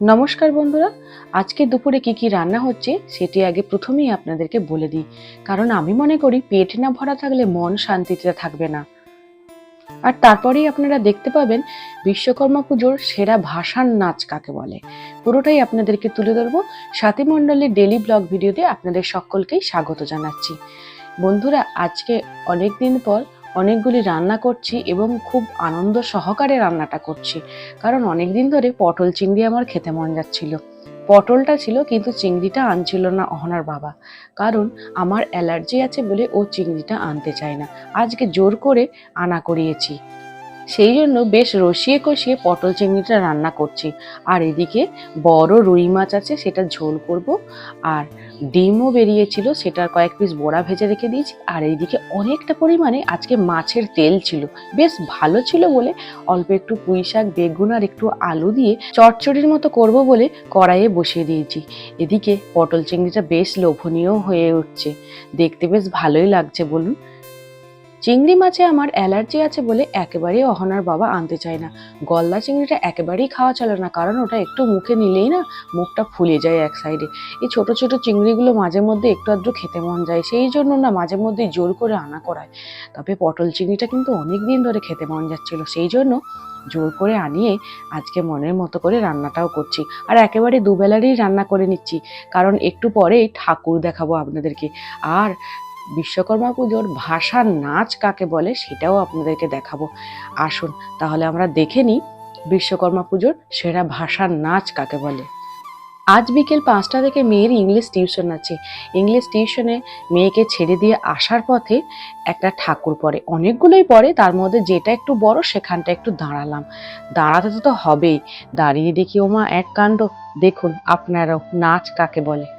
নমস্কার বন্ধুরা, আজকে দুপুরে কি কি রান্না হচ্ছে সেটি আগে প্রথমেই আপনাদেরকে বলে দিই। কারণ আমি মনে করি পেট না ভরা থাকলে মন শান্তিতে থাকবে না। আর তারপরেই আপনারা দেখতে পাবেন বিশ্বকর্মা পুজোর সেরা ভাসান নাচ কাকে বলে। পুরোটাই আপনাদেরকে তুলে ধরবো। সাথী মণ্ডলের ডেলি ব্লগ ভিডিওতে আপনাদের সকলকেই স্বাগত জানাচ্ছি। বন্ধুরা, আজকে অনেক দিন পর অনেকগুলি রান্না করছি এবং খুব আনন্দ সহকারে রান্নাটা করছি। কারণ অনেক দিন ধরে পটল চিংড়ি আমার খেতে মন যাচ্ছিল। পটলটা ছিল কিন্তু চিংড়িটা আনছিল না অহনার বাবা। কারণ আমার অ্যালার্জি আছে বলে ও চিংড়িটা আনতে চায় না। আজকে জোর করে আনা করিয়েছি। সেই জন্য বেশ রসিয়ে কষিয়ে পটল চিংড়িটা রান্না করছি। আর এদিকে বড় রুই মাছ আছে, সেটা ঝোল করব। আর ডিমও বেরিয়েছিল সেটার কয়েক পিস বড়া ভেজে রেখে দিয়েছি। আর এইদিকে অনেকটা পরিমাণে আজকে মাছের তেল ছিল। বেশ ভালো ছিল বলে অল্প একটু পুঁই শাক, বেগুন আর একটু আলু দিয়ে চটচড়ির মতো করব বলে কড়াইয়ে বসিয়ে দিয়েছি। এদিকে পটল চিংড়িটা বেশ লোভনীয় হয়ে উঠছে। দেখতে বেশ ভালোই লাগছে, বলুন। চিংড়ি মাছে আমার অ্যালার্জি আছে বলে একেবারেই অহনার বাবা আনতে চায় না। গলদা চিংড়িটা একেবারেই খাওয়া চলে না, কারণ ওটা একটু মুখে নিলেই না মুখটা ফুলে যায় এক সাইডে এই ছোট ছোট চিংড়িগুলো মাঝে মধ্যে একটু আধটু খেতে মন যায়, সেই জন্য না মাঝে মধ্যে জোর করে আনা করায়। তবে পটল চিংড়িটা কিন্তু অনেক দিন ধরে খেতে মন যাচ্ছিল, সেই জন্য জোর করে আনিয়ে আজকে মনের মতো করে রান্নাটাও করছি। আর একেবারে দুবেলারই রান্না করে নিচ্ছি, কারণ একটু পরেই ঠাকুর দেখাবো আপনাদেরকে। আর বিশ্বকর্মা পুজোর ভাষার নাচ কাকে বলে সেটাও আপনাদেরকে দেখাবো। আসুন, তাহলে আমরা দেখে নিই বিশ্বকর্মা পুজোর সেরা ভাষার নাচ কাকে বলে। আজ বিকেল পাঁচটা থেকে মেয়ের ইংলিশ টিউশন আছে। ইংলিশ টিউশনে মেয়েকে ছেড়ে দিয়ে আসার পথে একটা ঠাকুর পড়ে। অনেকগুলোই পড়ে, তার মধ্যে যেটা একটু বড়, সেখানটা একটু দাঁড়ালাম। দাঁড়াতে তো তো হবেই। দাঁড়িয়ে দেখি ওমা এক কাণ্ড। দেখুন, আপনারাও নাচ কাকে বলে।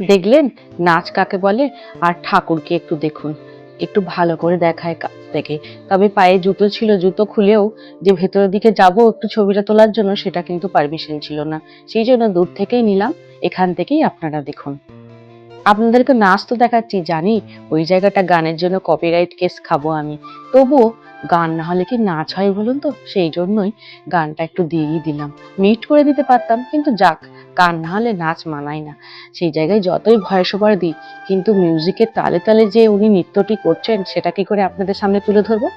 দেখলেন? নাচ কাকে বলে? আর ঠাকুরকে একটু দেখুন। একটু ভালো করে দেখায় কাছ থেকে তবে পায়ে জুতো ছিল, জুতো খুলেও যে ভেতরের দিকে যাব, একটু ছবিটা তোলার জন্য সেটা কিন্তু পারমিশন ছিল না। সেই জন্য দূর থেকেই নিলাম। এখান থেকেই আপনারা দেখুন। আপনাদেরকে নাচ তো দেখাচ্ছি, জানি। ওই জায়গাটা গানের জন্য কপিরাইট কেস খাব আমি। তবুও গান না হলে কি নাচ হয় বলুন তো? সেই জন্যই গানটা একটু দিয়েই দিলাম। মিট করে দিতে পারতাম, কিন্তু যাক। গান না হলে নাচ মানায় না। সেই জায়গায় যতই ভয়েস ওভার দিই, কিন্তু মিউজিকের তালে তালে যে উনি নৃত্যটি করছেন, সেটা কি করে আপনাদের সামনে তুলে ধরবো?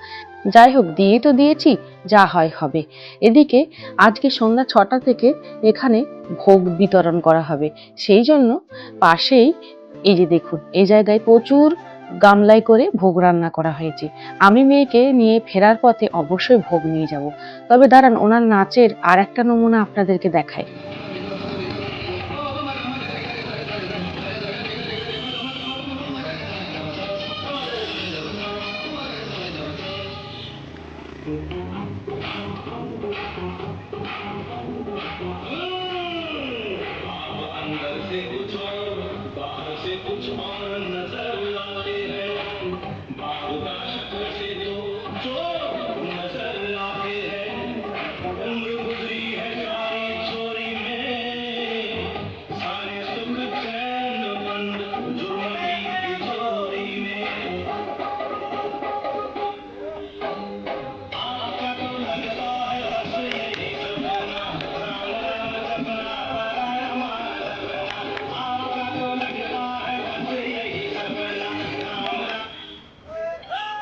যাই হোক, দিয়ে তো দিয়েছি, যা হয় হবে। এদিকে আজকে সন্ধ্যা ছটা থেকে এখানে ভোগ বিতরণ করা হবে। সেই জন্য পাশেই এই যে দেখুন, এই জায়গায় প্রচুর গামলায় করে ভোগ রান্না করা হয়েছে। আমি মেয়েকে নিয়ে ফেরার পথে অবশ্যই ভোগ নিয়ে যাব। তবে দাঁড়ান, ওনার নাচের আর একটা নমুনা আপনাদেরকে দেখায় Thank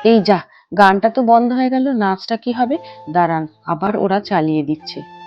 এই যা, গানটা তো বন্ধ হয়ে গেল, নাচটা কি হবে? দাঁড়ান, আবার ওরা চালিয়ে দিচ্ছে।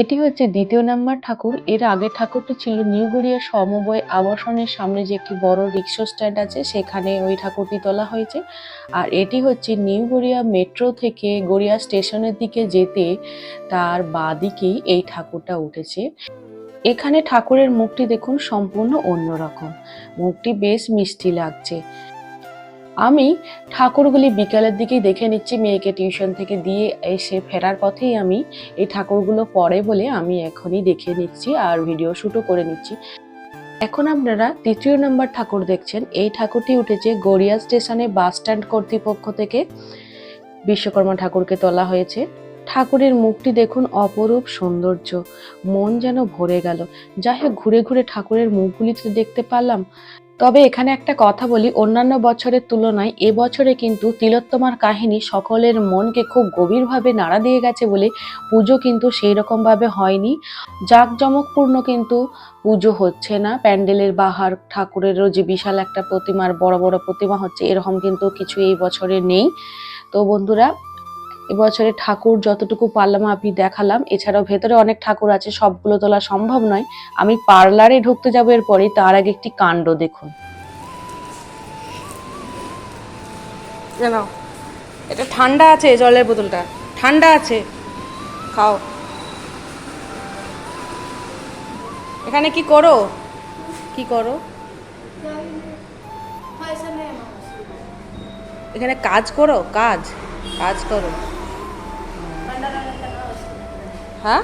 এটি হচ্ছে দ্বিতীয় নাম্বার ঠাকুর। এর আগের ঠাকুরটি ছিল নিউ গড়িয়া সমবয় আবাসনের সামনে যে একটি বড় রিক্সা স্ট্যান্ড আছে, সেখানে ওই ঠাকুরটি তোলা হয়েছে। আর এটি হচ্ছে নিউ গড়িয়া মেট্রো থেকে গড়িয়া স্টেশনের দিকে যেতে তার বাদিকেই এই ঠাকুরটা উঠেছে। এখানে ঠাকুরের মুখটি দেখুন সম্পূর্ণ অন্যরকম। মুখটি বেশ মিষ্টি লাগছে। আমি ঠাকুরগুলি বিকালের দিকেই দেখে নিচ্ছি, মেয়েকে টিউশন থেকে দিয়ে এসে ফেরার পথেই আমি এই ঠাকুরগুলো পরে বলে আমি এখনই দেখে নিচ্ছি আর ভিডিও শ্যুটও করে নিচ্ছি। এখন আপনারা তৃতীয় নম্বর ঠাকুর দেখছেন। এই ঠাকুরটি উঠেছে গড়িয়া স্টেশনে বাস স্ট্যান্ড কর্তৃপক্ষ থেকে বিশ্বকর্মা ঠাকুরকে তোলা হয়েছে। ঠাকুরের মুখটি দেখুন অপরূপ সৌন্দর্য, মন যেন ভরে গেল। যাই হোক, ঘুরে ঘুরে ঠাকুরের মুখগুলি তো দেখতে পারলাম। তবে এখানে একটা কথা বলি, অন্যান্য বছরের তুলনায় এবছরে কিন্তু তিলোত্তমার কাহিনী সকলের মনকে খুব গভীরভাবে নাড়া দিয়ে গেছে বলে পুজো কিন্তু সেই রকমভাবে হয়নি। জাঁকজমকপূর্ণ কিন্তু পুজো হচ্ছে না। প্যান্ডেলের বাহার, ঠাকুরেরও যে বিশাল একটা প্রতিমার বড় বড় প্রতিমা হচ্ছে, এরকম কিন্তু কিছু এই বছরে নেই। তো বন্ধুরা এবছরে ঠাকুর যতটুকু পারলাম আমি দেখালাম। এছাড়াও ভেতরে অনেক ঠাকুর আছে, সবগুলো তোলা সম্ভব নয়। আমি পার্লারে ঢুকতে যাব এরপরে তার আগে একটি কাণ্ড দেখুন। এটা ঠান্ডা আছে জলের বোতলটা। ঠান্ডা আছে। খাও। এখানে কি করো? কি করো? এখানে কাজ করো? কাজ কাজ করো। হ্যাঁ?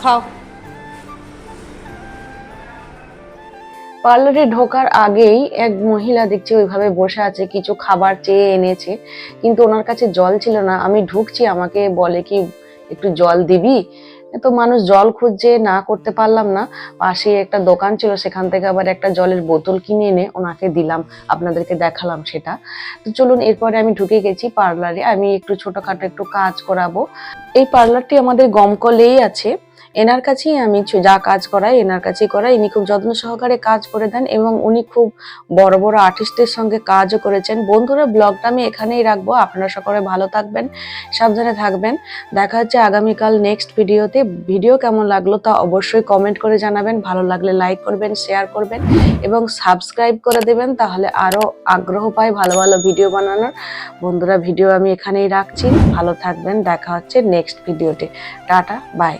খাও। পার্লারে ঢোকার আগেই এক মহিলা দেখছি ওইভাবে বসে আছে, কিছু খাবার চেয়ে এনেছে, কিন্তু ওনার কাছে জল ছিল না। আমি ঢুকছি, আমাকে বলে কি, একটু জল দিবি? তো মানুষ জল খুঁজছে না করতে পারলাম না। পাশে একটা দোকান ছিল সেখান থেকে আবার একটা জলের বোতল কিনে এনে ওনাকে দিলাম আপনাদেরকে দেখালাম সেটা। তো চলুন এরপরে আমি ঢুকে গেছি পার্লারে। আমি একটু ছোটোখাটো একটু কাজ করাবো। এই পার্লারটি আমাদের গমকলেই আছে। এনার কাছেই আমি যা কাজ করাই, এনার কাছেই করাই। ইনি খুব যত্ন সহকারে কাজ করে দেন এবং উনি খুব বড় বড় আর্টিস্টের সঙ্গে কাজও করেছেন। বন্ধুরা ব্লগটা আমি এখানেই রাখব। আপনারা সকলে ভালো থাকবেন, সাবধানে থাকবেন। দেখা হচ্ছে আগামীকাল নেক্সট ভিডিওতে ভিডিও কেমন লাগল তা অবশ্যই কমেন্ট করে জানাবেন। ভালো লাগলে লাইক করবেন শেয়ার করবেন এবং সাবস্ক্রাইব করে দেবেন তাহলে আরও আগ্রহ পাই ভালো ভালো ভিডিও বানানোর। বন্ধুরা ভিডিও আমি এখানেই রাখছি। ভালো থাকবেন। দেখা হচ্ছে নেক্সট ভিডিওতে টাটা বাই